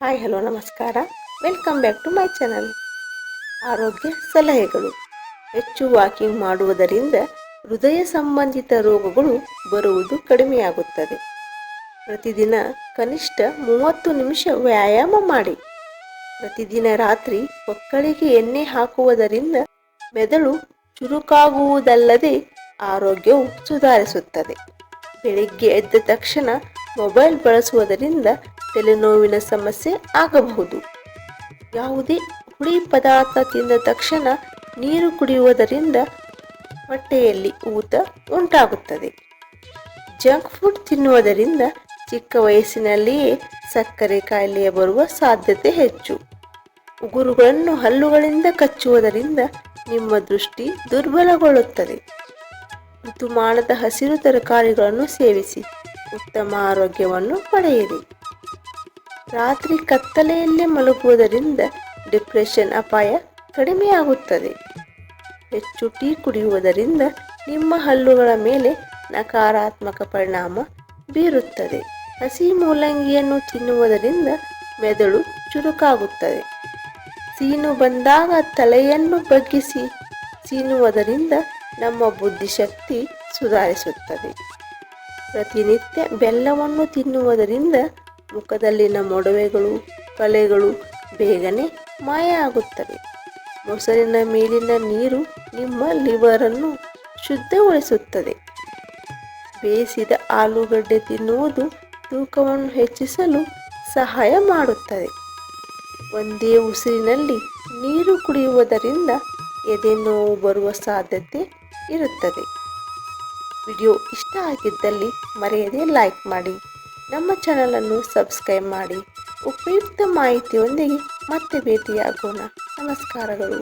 Hi, hello, ನಮಸ್ಕಾರ. Welcome back to my channel ಆರೋಗ್ಯ ಸಲಹೆಗಳು. ಹೆಚ್ಚು ವಾಕಿಂಗ್ ಮಾಡುವುದರಿಂದ ಹೃದಯ ಸಂಬಂಧಿತ ರೋಗಗಳು ಬರುವುದು ಕಡಿಮೆಯಾಗುತ್ತದೆ. ಪ್ರತಿದಿನ ಕನಿಷ್ಠ ಮೂವತ್ತು ನಿಮಿಷ ವ್ಯಾಯಾಮ ಮಾಡಿ. ಪ್ರತಿದಿನ ರಾತ್ರಿ ಮಕ್ಕಳಿಗೆ ಎಣ್ಣೆ ಹಾಕುವುದರಿಂದ ಮೆದಳು ಚುರುಕಾಗುವುದಲ್ಲದೆ ಆರೋಗ್ಯವು ಸುಧಾರಿಸುತ್ತದೆ. ಬೆಳಿಗ್ಗೆ ಎದ್ದ ತಕ್ಷಣ ಮೊಬೈಲ್ ಬಳಸುವುದರಿಂದ ತಲೆನೋವಿನ ಸಮಸ್ಯೆ ಆಗಬಹುದು. ಯಾವುದೇ ಹುಳಿ ಪದಾರ್ಥ ತಿಂದ ತಕ್ಷಣ ನೀರು ಕುಡಿಯುವುದರಿಂದ ಹೊಟ್ಟೆಯಲ್ಲಿ ಊತ ಉಂಟಾಗುತ್ತದೆ. ಜಂಕ್ ಫುಡ್ ತಿನ್ನುವುದರಿಂದ ಚಿಕ್ಕ ವಯಸ್ಸಿನಲ್ಲಿಯೇ ಸಕ್ಕರೆ ಕಾಯಿಲೆಯ ಬರುವ ಸಾಧ್ಯತೆ ಹೆಚ್ಚು. ಉಗುರುಗಳನ್ನು ಹಲ್ಲುಗಳಿಂದ ಕಚ್ಚುವುದರಿಂದ ನಿಮ್ಮ ದೃಷ್ಟಿ ದುರ್ಬಲಗೊಳ್ಳುತ್ತದೆ. ಋತುಮಾನದ ಹಸಿರು ತರಕಾರಿಗಳನ್ನು ಸೇವಿಸಿ ಉತ್ತಮ ಆರೋಗ್ಯವನ್ನು ಪಡೆಯಿರಿ. ರಾತ್ರಿ ಕತ್ತಲೆಯಲ್ಲೇ ಮಲಗುವುದರಿಂದ ಡಿಪ್ರೆಷನ್ ಅಪಾಯ ಕಡಿಮೆಯಾಗುತ್ತದೆ. ಹೆಚ್ಚು ಟೀ ಕುಡಿಯುವುದರಿಂದ ನಿಮ್ಮ ಹಲ್ಲುಗಳ ಮೇಲೆ ನಕಾರಾತ್ಮಕ ಪರಿಣಾಮ ಬೀರುತ್ತದೆ. ಹಸಿ ಮೂಲಂಗಿಯನ್ನು ತಿನ್ನುವುದರಿಂದ ಮೆದುಳು ಚುರುಕಾಗುತ್ತದೆ. ಸೀನು ಬಂದಾಗ ತಲೆಯನ್ನು ಬಗ್ಗಿಸಿ ಸೀನುವುದರಿಂದ ನಮ್ಮ ಬುದ್ಧಿಶಕ್ತಿ ಸುಧಾರಿಸುತ್ತದೆ. ಪ್ರತಿನಿತ್ಯ ಬೆಲ್ಲವನ್ನು ತಿನ್ನುವುದರಿಂದ ಮುಖದಲ್ಲಿನ ಮೊಡವೆಗಳು, ಕಲೆಗಳು ಬೇಗನೆ ಮಾಯ ಆಗುತ್ತವೆ ಮೊಸರಿನ ಮೇಲಿನ ನೀರು ನಿಮ್ಮ ಲಿವರನ್ನು ಶುದ್ಧಗೊಳಿಸುತ್ತದೆ. ಬೇಯಿಸಿದ ಆಲೂಗಡ್ಡೆ ತಿನ್ನುವುದು ತೂಕವನ್ನು ಹೆಚ್ಚಿಸಲು ಸಹಾಯ ಮಾಡುತ್ತದೆ. ಒಂದೇ ಉಸಿರಿನಲ್ಲಿ ನೀರು ಕುಡಿಯುವುದರಿಂದ ಎದೆ ನೋವು ಬರುವ ಸಾಧ್ಯತೆ ಇರುತ್ತದೆ. ವಿಡಿಯೋ ಇಷ್ಟ ಆಗಿದ್ದಲ್ಲಿ ಮರೆಯದೆ ಲೈಕ್ ಮಾಡಿ. ನಮ್ಮ ಚಾನಲನ್ನು ಸಬ್ಸ್ಕ್ರೈಬ್ ಮಾಡಿ ಉಪಯುಕ್ತ ಮಾಹಿತಿಯೊಂದಿಗೆ ಮತ್ತೆ ಭೇಟಿಯಾಗೋಣ. ನಮಸ್ಕಾರಗಳು.